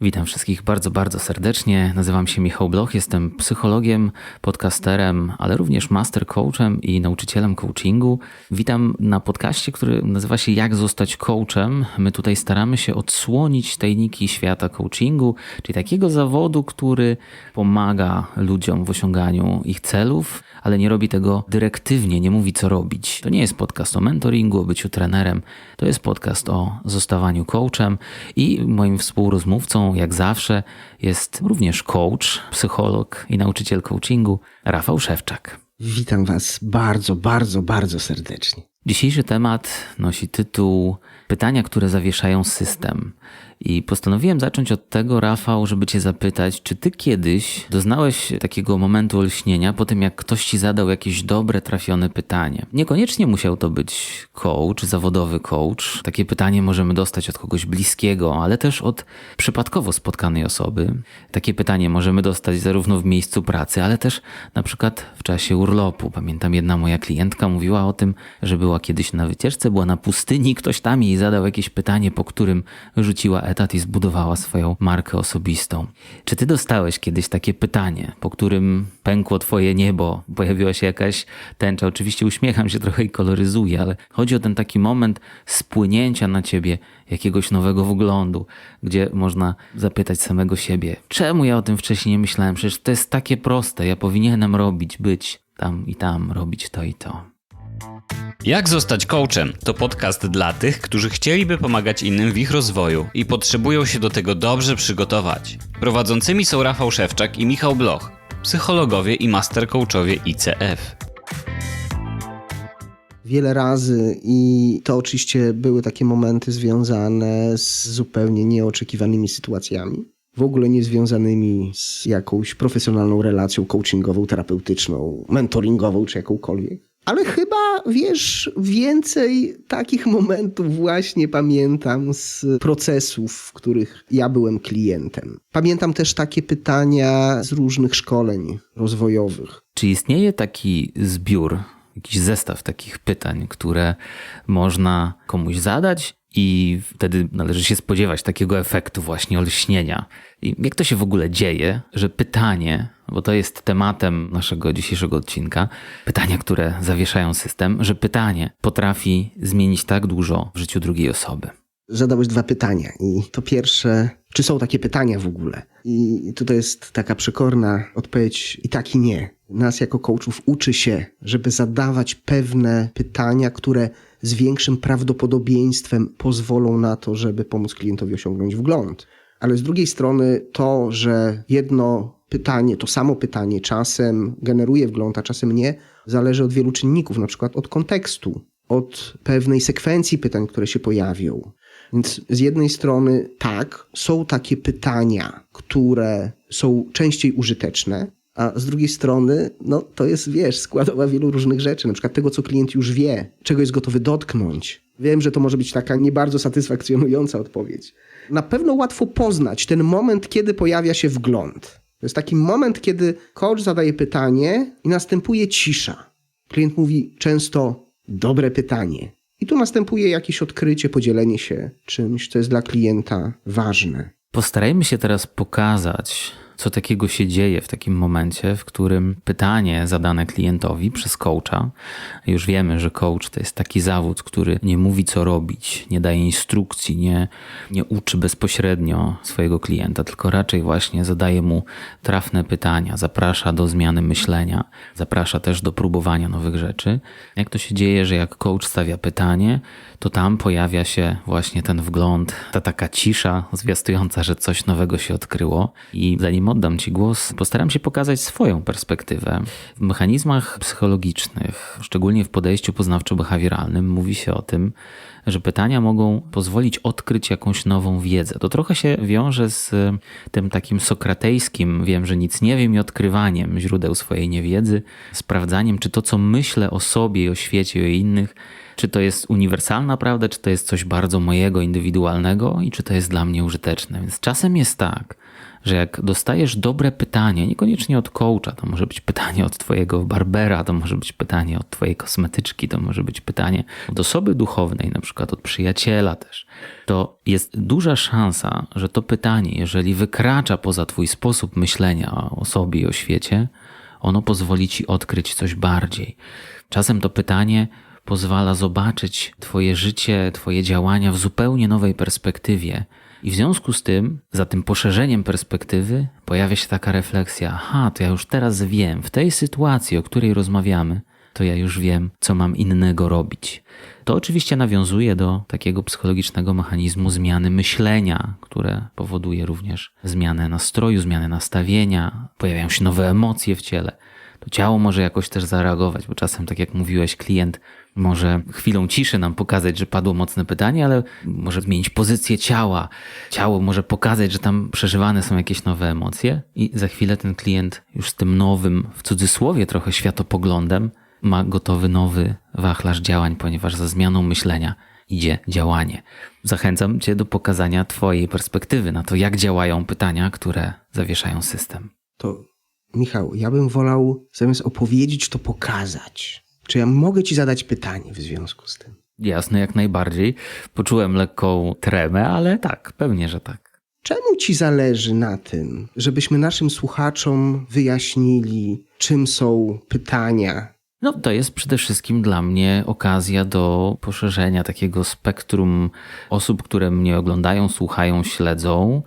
Witam wszystkich bardzo, bardzo serdecznie. Nazywam się Michał Bloch, jestem psychologiem, podcasterem, ale również master coachem i nauczycielem coachingu. Witam na podcaście, który nazywa się Jak zostać coachem. My tutaj staramy się odsłonić tajniki świata coachingu, czyli takiego zawodu, który pomaga ludziom w osiąganiu ich celów, ale nie robi tego dyrektywnie, nie mówi co robić. To nie jest podcast o mentoringu, o byciu trenerem, to jest podcast o zostawaniu coachem i moim współrozmówcą, jak zawsze, jest również coach, psycholog i nauczyciel coachingu Rafał Szewczak. Witam Was bardzo, bardzo, bardzo serdecznie. Dzisiejszy temat nosi tytuł Pytania, które zawieszają system. I postanowiłem zacząć od tego, Rafał, żeby Cię zapytać, czy Ty kiedyś doznałeś takiego momentu olśnienia po tym, jak ktoś Ci zadał jakieś dobre, trafione pytanie? Niekoniecznie musiał to być coach, zawodowy coach. Takie pytanie możemy dostać od kogoś bliskiego, ale też od przypadkowo spotkanej osoby. Takie pytanie możemy dostać zarówno w miejscu pracy, ale też na przykład w czasie urlopu. Pamiętam, jedna moja klientka mówiła o tym, że była kiedyś na wycieczce, była na pustyni, ktoś tam jej zadał jakieś pytanie, po którym rzuciła etat i zbudowała swoją markę osobistą. Czy ty dostałeś kiedyś takie pytanie, po którym pękło twoje niebo, pojawiła się jakaś tęcza? Oczywiście uśmiecham się trochę i koloryzuję, ale chodzi o ten taki moment spłynięcia na ciebie jakiegoś nowego wglądu, gdzie można zapytać samego siebie, czemu ja o tym wcześniej nie myślałem? Przecież to jest takie proste, ja powinienem robić, być tam i tam, robić to i to. Jak zostać coachem? To podcast dla tych, którzy chcieliby pomagać innym w ich rozwoju i potrzebują się do tego dobrze przygotować. Prowadzącymi są Rafał Szewczak i Michał Bloch, psychologowie i master coachowie ICF. Wiele razy i to oczywiście były takie momenty związane z zupełnie nieoczekiwanymi sytuacjami. W ogóle nie związanymi z jakąś profesjonalną relacją coachingową, terapeutyczną, mentoringową czy jakąkolwiek. Ale chyba, wiesz, więcej takich momentów właśnie pamiętam z procesów, w których ja byłem klientem. Pamiętam też takie pytania z różnych szkoleń rozwojowych. Czy istnieje taki zbiór, jakiś zestaw takich pytań, które można komuś zadać i wtedy należy się spodziewać takiego efektu właśnie olśnienia. I jak to się w ogóle dzieje, że pytanie, bo to jest tematem naszego dzisiejszego odcinka, pytania, które zawieszają system, że pytanie potrafi zmienić tak dużo w życiu drugiej osoby. Zadałeś dwa pytania i to pierwsze, czy są takie pytania w ogóle? I tutaj jest taka przekorna odpowiedź i tak i nie. Nas jako coachów uczy się, żeby zadawać pewne pytania, które z większym prawdopodobieństwem pozwolą na to, żeby pomóc klientowi osiągnąć wgląd. Ale z drugiej strony to, że jedno pytanie, to samo pytanie czasem generuje wgląd, a czasem nie, zależy od wielu czynników, na przykład od kontekstu, od pewnej sekwencji pytań, które się pojawią. Więc z jednej strony tak, są takie pytania, które są częściej użyteczne, a z drugiej strony, no to jest, wiesz, składowa wielu różnych rzeczy, na przykład tego, co klient już wie, czego jest gotowy dotknąć. Wiem, że to może być taka nie bardzo satysfakcjonująca odpowiedź. Na pewno łatwo poznać ten moment, kiedy pojawia się wgląd. To jest taki moment, kiedy coach zadaje pytanie i następuje cisza. Klient mówi często dobre pytanie. I tu następuje jakieś odkrycie, podzielenie się czymś, co jest dla klienta ważne. Postarajmy się teraz pokazać, co takiego się dzieje w takim momencie, w którym pytanie zadane klientowi przez coacha, już wiemy, że coach to jest taki zawód, który nie mówi co robić, nie daje instrukcji, nie, nie uczy bezpośrednio swojego klienta, tylko raczej właśnie zadaje mu trafne pytania, zaprasza do zmiany myślenia, zaprasza też do próbowania nowych rzeczy. Jak to się dzieje, że jak coach stawia pytanie, to tam pojawia się właśnie ten wgląd, ta taka cisza zwiastująca, że coś nowego się odkryło i zanim oddam Ci głos, postaram się pokazać swoją perspektywę. W mechanizmach psychologicznych, szczególnie w podejściu poznawczo-behawioralnym, mówi się o tym, że pytania mogą pozwolić odkryć jakąś nową wiedzę. To trochę się wiąże z tym takim sokratejskim, wiem, że nic nie wiem i odkrywaniem źródeł swojej niewiedzy, sprawdzaniem, czy to, co myślę o sobie i o świecie i o innych, Czy to jest uniwersalna prawda, czy to jest coś bardzo mojego, indywidualnego i czy to jest dla mnie użyteczne. Więc czasem jest tak, że jak dostajesz dobre pytanie, niekoniecznie od coacha, to może być pytanie od twojego barbera, to może być pytanie od twojej kosmetyczki, to może być pytanie od osoby duchownej, na przykład od przyjaciela też, to jest duża szansa, że to pytanie, jeżeli wykracza poza twój sposób myślenia o sobie i o świecie, ono pozwoli ci odkryć coś bardziej. Czasem to pytanie pozwala zobaczyć Twoje życie, Twoje działania w zupełnie nowej perspektywie. I w związku z tym, za tym poszerzeniem perspektywy, pojawia się taka refleksja: aha, to ja już teraz wiem, w tej sytuacji, o której rozmawiamy, to ja już wiem, co mam innego robić. To oczywiście nawiązuje do takiego psychologicznego mechanizmu zmiany myślenia, które powoduje również zmianę nastroju, zmianę nastawienia, pojawiają się nowe emocje w ciele. To ciało może jakoś też zareagować, bo czasem, tak jak mówiłeś, klient może chwilą ciszy nam pokazać, że padło mocne pytanie, ale może zmienić pozycję ciała. Ciało może pokazać, że tam przeżywane są jakieś nowe emocje, i za chwilę ten klient już z tym nowym, w cudzysłowie trochę światopoglądem, ma gotowy nowy wachlarz działań, ponieważ za zmianą myślenia idzie działanie. Zachęcam Cię do pokazania Twojej perspektywy na to, jak działają pytania, które zawieszają system. To Michał, ja bym wolał zamiast opowiedzieć, to pokazać. Czy ja mogę ci zadać pytanie w związku z tym? Jasne, jak najbardziej. Poczułem lekką tremę, ale tak, pewnie, że tak. Czemu ci zależy na tym, żebyśmy naszym słuchaczom wyjaśnili, czym są pytania? No, to jest przede wszystkim dla mnie okazja do poszerzenia takiego spektrum osób, które mnie oglądają, słuchają, śledzą.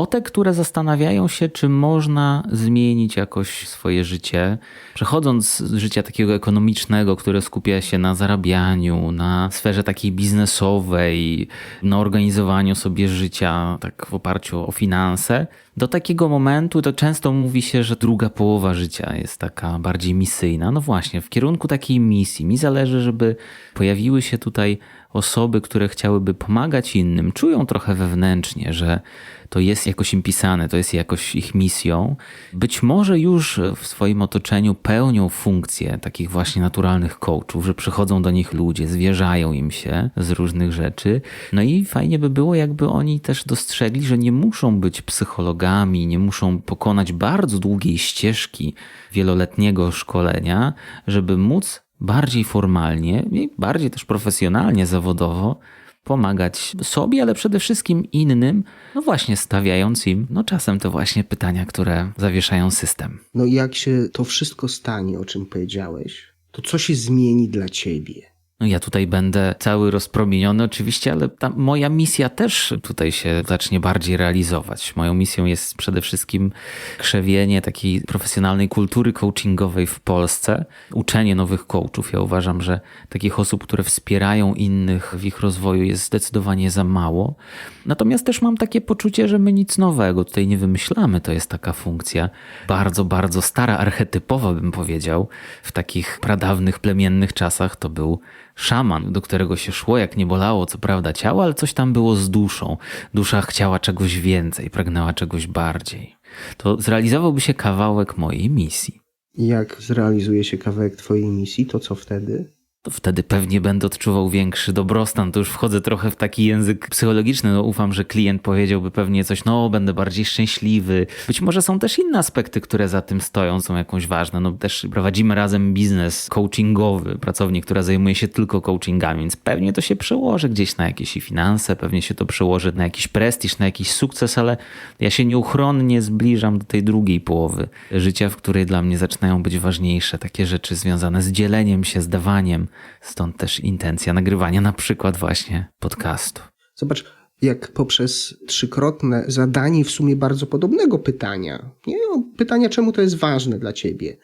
O te, które zastanawiają się, czy można zmienić jakoś swoje życie, przechodząc z życia takiego ekonomicznego, które skupia się na zarabianiu, na sferze takiej biznesowej, na organizowaniu sobie życia tak w oparciu o finanse, do takiego momentu to często mówi się, że druga połowa życia jest taka bardziej misyjna. No właśnie, w kierunku takiej misji. Mi zależy, żeby pojawiły się tutaj osoby, które chciałyby pomagać innym, czują trochę wewnętrznie, że to jest jakoś im pisane, to jest jakoś ich misją. Być może już w swoim otoczeniu pełnią funkcję takich właśnie naturalnych coachów, że przychodzą do nich ludzie, zwierzają im się z różnych rzeczy. No i fajnie by było, jakby oni też dostrzegli, że nie muszą być psychologami, nie muszą pokonać bardzo długiej ścieżki wieloletniego szkolenia, żeby móc bardziej formalnie i bardziej też profesjonalnie, zawodowo pomagać sobie, ale przede wszystkim innym, no właśnie stawiając im, no czasem to właśnie pytania, które zawieszają system. No i jak się to wszystko stanie, o czym powiedziałeś, to co się zmieni dla ciebie? No ja tutaj będę cały rozpromieniony oczywiście, ale ta moja misja też tutaj się zacznie bardziej realizować. Moją misją jest przede wszystkim krzewienie takiej profesjonalnej kultury coachingowej w Polsce, uczenie nowych coachów. Ja uważam, że takich osób, które wspierają innych w ich rozwoju jest zdecydowanie za mało. Natomiast też mam takie poczucie, że my nic nowego tutaj nie wymyślamy. To jest taka funkcja bardzo, bardzo stara, archetypowa bym powiedział. W takich pradawnych, plemiennych czasach to był szaman, do którego się szło, jak nie bolało, co prawda ciało, ale coś tam było z duszą. Dusza chciała czegoś więcej, pragnęła czegoś bardziej. To zrealizowałby się kawałek mojej misji. Jak zrealizuje się kawałek twojej misji, to co wtedy? To wtedy pewnie będę odczuwał większy dobrostan. To już wchodzę trochę w taki język psychologiczny. No, ufam, że klient powiedziałby pewnie coś, no będę bardziej szczęśliwy. Być może są też inne aspekty, które za tym stoją, są jakąś ważne. No też prowadzimy razem biznes coachingowy, pracownik, która zajmuje się tylko coachingami, więc pewnie to się przełoży gdzieś na jakieś finanse, pewnie się to przełoży na jakiś prestiż, na jakiś sukces, ale ja się nieuchronnie zbliżam do tej drugiej połowy życia, w której dla mnie zaczynają być ważniejsze takie rzeczy związane z dzieleniem się, z dawaniem, Stąd też intencja nagrywania na przykład właśnie podcastu. Zobacz, jak poprzez trzykrotne zadanie w sumie bardzo podobnego pytania, nie? Pytania, czemu to jest ważne dla ciebie,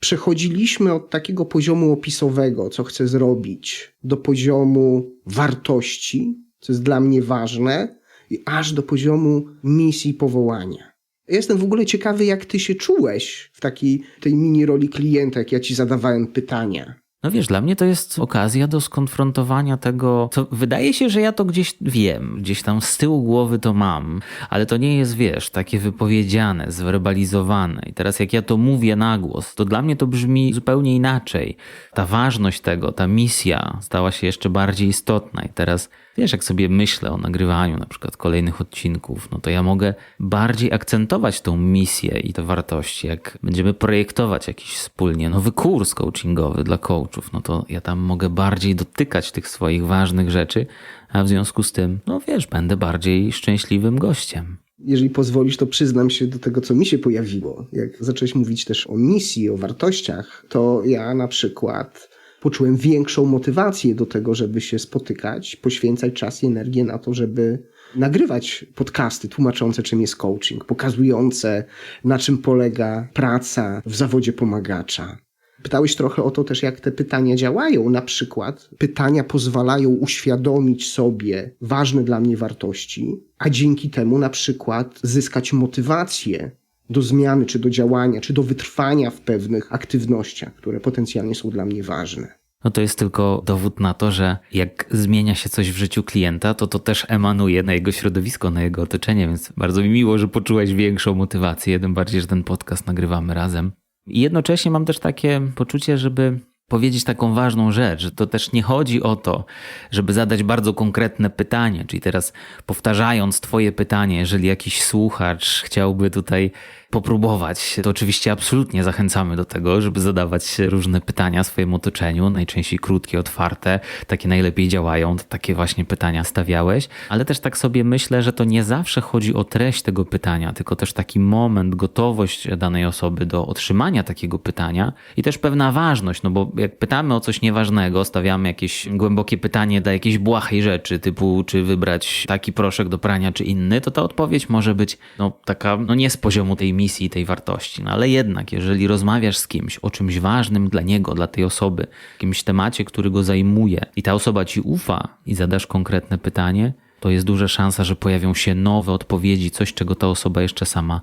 przechodziliśmy od takiego poziomu opisowego, co chcę zrobić, do poziomu wartości, co jest dla mnie ważne, i aż do poziomu misji powołania. Jestem w ogóle ciekawy, jak ty się czułeś w takiej tej mini roli klienta, jak ja ci zadawałem pytania. No wiesz, dla mnie to jest okazja do skonfrontowania tego, co wydaje się, że ja to gdzieś wiem, gdzieś tam z tyłu głowy to mam, ale to nie jest, wiesz, takie wypowiedziane, zwerbalizowane. I teraz jak ja to mówię na głos, to dla mnie to brzmi zupełnie inaczej. Ta ważność tego, ta misja stała się jeszcze bardziej istotna. I teraz, wiesz, jak sobie myślę o nagrywaniu na przykład kolejnych odcinków, no to ja mogę bardziej akcentować tą misję i te wartości. Jak będziemy projektować jakiś wspólnie nowy kurs coachingowy dla coachów, no to ja tam mogę bardziej dotykać tych swoich ważnych rzeczy, a w związku z tym, no wiesz, będę bardziej szczęśliwym gościem. Jeżeli pozwolisz, to przyznam się do tego, co mi się pojawiło. Jak zacząłeś mówić też o misji, o wartościach, to ja na przykład poczułem większą motywację do tego, żeby się spotykać, poświęcać czas i energię na to, żeby nagrywać podcasty tłumaczące, czym jest coaching, pokazujące, na czym polega praca w zawodzie pomagacza. Pytałeś trochę o to też, jak te pytania działają. Na przykład pytania pozwalają uświadomić sobie ważne dla mnie wartości, a dzięki temu na przykład zyskać motywację do zmiany, czy do działania, czy do wytrwania w pewnych aktywnościach, które potencjalnie są dla mnie ważne. No to jest tylko dowód na to, że jak zmienia się coś w życiu klienta, to to też emanuje na jego środowisko, na jego otoczenie, więc bardzo mi miło, że poczułeś większą motywację, tym bardziej, że ten podcast nagrywamy razem. I jednocześnie mam też takie poczucie, żeby powiedzieć taką ważną rzecz, że to też nie chodzi o to, żeby zadać bardzo konkretne pytanie, czyli teraz powtarzając Twoje pytanie, jeżeli jakiś słuchacz chciałby tutaj popróbować, to oczywiście absolutnie zachęcamy do tego, żeby zadawać różne pytania swojemu otoczeniu, najczęściej krótkie, otwarte, takie najlepiej działają, takie właśnie pytania stawiałeś, ale też tak sobie myślę, że to nie zawsze chodzi o treść tego pytania, tylko też taki moment, gotowość danej osoby do otrzymania takiego pytania i też pewna ważność, no bo jak pytamy o coś nieważnego, stawiamy jakieś głębokie pytanie dla jakiejś błahej rzeczy, typu czy wybrać taki proszek do prania, czy inny, to ta odpowiedź może być no, taka no nie z poziomu tej misji, tej wartości. No ale jednak, jeżeli rozmawiasz z kimś o czymś ważnym dla niego, dla tej osoby, jakimś temacie, który go zajmuje i ta osoba ci ufa i zadasz konkretne pytanie, to jest duża szansa, że pojawią się nowe odpowiedzi, coś, czego ta osoba jeszcze sama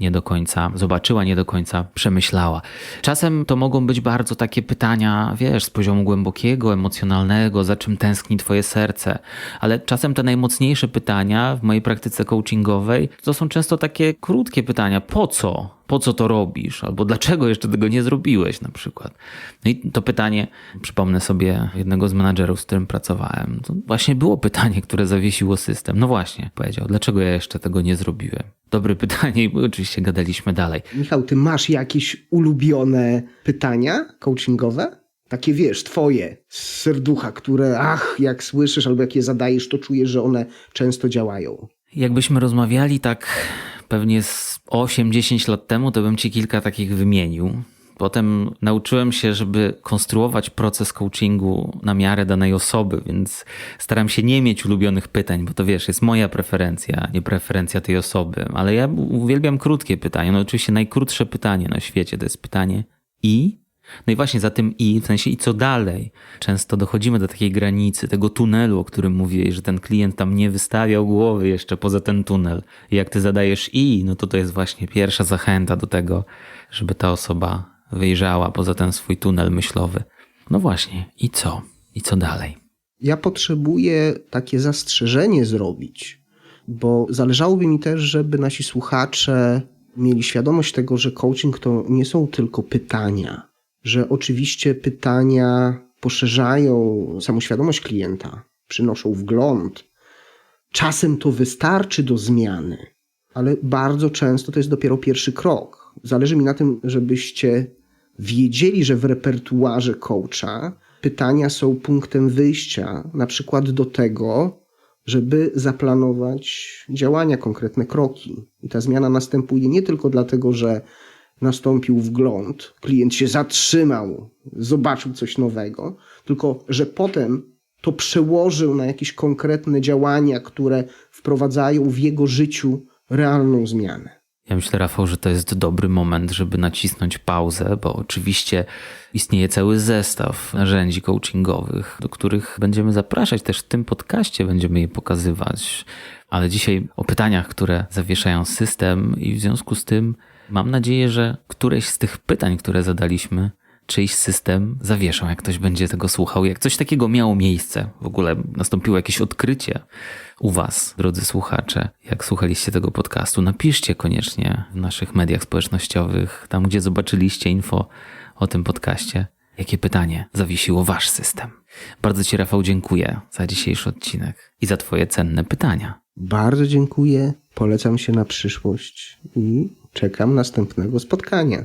nie do końca zobaczyła, nie do końca przemyślała. Czasem to mogą być bardzo takie pytania, wiesz, z poziomu głębokiego, emocjonalnego, za czym tęskni twoje serce, ale czasem te najmocniejsze pytania w mojej praktyce coachingowej to są często takie krótkie pytania. Po co? Po co to robisz? Albo dlaczego jeszcze tego nie zrobiłeś na przykład? No i to pytanie, przypomnę sobie jednego z menadżerów, z którym pracowałem, to właśnie było pytanie, które zawiesiło system. No właśnie, powiedział, dlaczego ja jeszcze tego nie zrobiłem? Dobre pytanie i oczywiście gadaliśmy dalej. Michał, ty masz jakieś ulubione pytania coachingowe? Takie wiesz, twoje z serducha, które ach, jak słyszysz albo jak je zadajesz, to czujesz, że one często działają. Jakbyśmy rozmawiali tak pewnie z 8-10 lat temu, to bym ci kilka takich wymienił. Potem nauczyłem się, żeby konstruować proces coachingu na miarę danej osoby, więc staram się nie mieć ulubionych pytań, bo to wiesz, jest moja preferencja, nie preferencja tej osoby. Ale ja uwielbiam krótkie pytania. No oczywiście najkrótsze pytanie na świecie to jest pytanie i? No i właśnie za tym i, w sensie i co dalej. Często dochodzimy do takiej granicy, tego tunelu, o którym mówiłeś, że ten klient tam nie wystawiał głowy jeszcze poza ten tunel. I jak ty zadajesz i, no to to jest właśnie pierwsza zachęta do tego, żeby ta osoba wyjrzała poza ten swój tunel myślowy. No właśnie, i co? I co dalej? Ja potrzebuję takie zastrzeżenie zrobić, bo zależałoby mi też, żeby nasi słuchacze mieli świadomość tego, że coaching to nie są tylko pytania, że oczywiście pytania poszerzają samoświadomość klienta, przynoszą wgląd. Czasem to wystarczy do zmiany, ale bardzo często to jest dopiero pierwszy krok. Zależy mi na tym, żebyście wiedzieli, że w repertuarze coacha pytania są punktem wyjścia, na przykład do tego, żeby zaplanować działania, konkretne kroki. I ta zmiana następuje nie tylko dlatego, że nastąpił wgląd, klient się zatrzymał, zobaczył coś nowego, tylko że potem to przełożył na jakieś konkretne działania, które wprowadzają w jego życiu realną zmianę. Ja myślę, Rafał, że to jest dobry moment, żeby nacisnąć pauzę, bo oczywiście istnieje cały zestaw narzędzi coachingowych, do których będziemy zapraszać też w tym podcaście, będziemy je pokazywać. Ale dzisiaj o pytaniach, które zawieszają system, i w związku z tym mam nadzieję, że któreś z tych pytań, które zadaliśmy, czyjś system zawieszą, jak ktoś będzie tego słuchał. Jak coś takiego miało miejsce, w ogóle nastąpiło jakieś odkrycie u Was, drodzy słuchacze, jak słuchaliście tego podcastu, napiszcie koniecznie w naszych mediach społecznościowych, tam gdzie zobaczyliście info o tym podcaście, jakie pytanie zawiesiło Wasz system. Bardzo Ci, Rafał, dziękuję za dzisiejszy odcinek i za Twoje cenne pytania. Bardzo dziękuję, polecam się na przyszłość i Czekam następnego spotkania.